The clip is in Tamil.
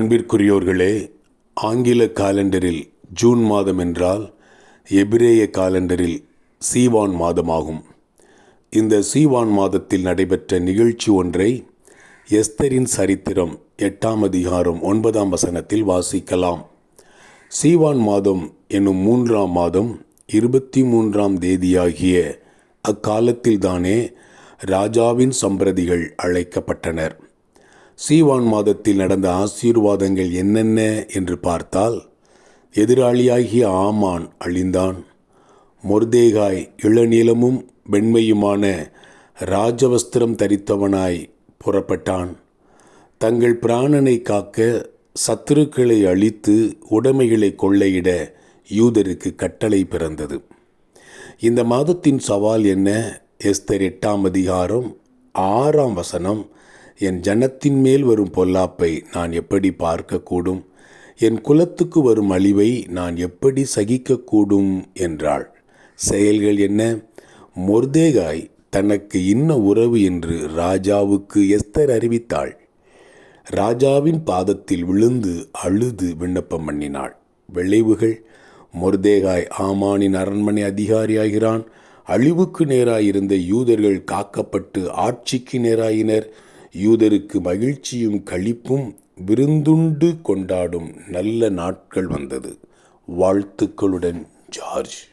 அன்பிற்குரியோர்களே ஆங்கில காலண்டரில் ஜூன் மாதம் என்றால் எபிரேய காலண்டரில் சீவான் மாதமாகும். இந்த சீவான் மாதத்தில் நடைபெற்ற நிகழ்ச்சி ஒன்றை எஸ்தரின் சரித்திரம் எட்டாம் அதிகாரம் ஒன்பதாம் வசனத்தில் வாசிக்கலாம். சீவான் மாதம் என்னும் மூன்றாம் மாதம் இருபத்தி மூன்றாம் தேதியாகிய அக்காலத்தில்தானே ராஜாவின் சம்பிரதிகள் அழைக்கப்பட்டனர். சீவான் மாதத்தில் நடந்த ஆசீர்வாதங்கள் என்னென்ன என்று பார்த்தால் எதிராளியாகிய ஆமான் அழிந்தான். மொர்தேகாய் இளநீளமும் வெண்மையுமான ராஜவஸ்திரம் தரித்தவனாய் புறப்பட்டான். தங்கள் பிராணனை காக்க சத்துருக்களை அழித்து உடைமைகளை கொள்ளையிட யூதருக்கு கட்டளை பிறந்தது. இந்த மாதத்தின் சவால் என்ன? எஸ்தர் எட்டாம் அதிகாரம் ஆறாம் வசனம். என் ஜனத்தின் மேல் வரும் பொல்லாப்பை நான் எப்படி பார்க்கக்கூடும்? என் குலத்துக்கு வரும் அழிவை நான் எப்படி சகிக்கக்கூடும்? என்றாள். செயல்கள் என்ன? மொர்தேகாய் தனக்கு இன்ன உறவு என்று ராஜாவுக்கு எஸ்தர் அறிவித்தாள். ராஜாவின் பாதத்தில் விழுந்து அழுது விண்ணப்பம் பண்ணினாள். விளைவுகள்? மொர்தேகாய் ஆமானின் அரண்மனை அதிகாரியாகிறான். அழிவுக்கு நேராயிருந்த யூதர்கள் காக்கப்பட்டு ஆட்சிக்கு நேராயினர். யூதருக்கு மகிழ்ச்சியும் களிப்பும் விருந்துண்டு கொண்டாடும் நல்ல நாட்கள் வந்தது. வாழ்த்துக்களுடன் ஜார்ஜ்.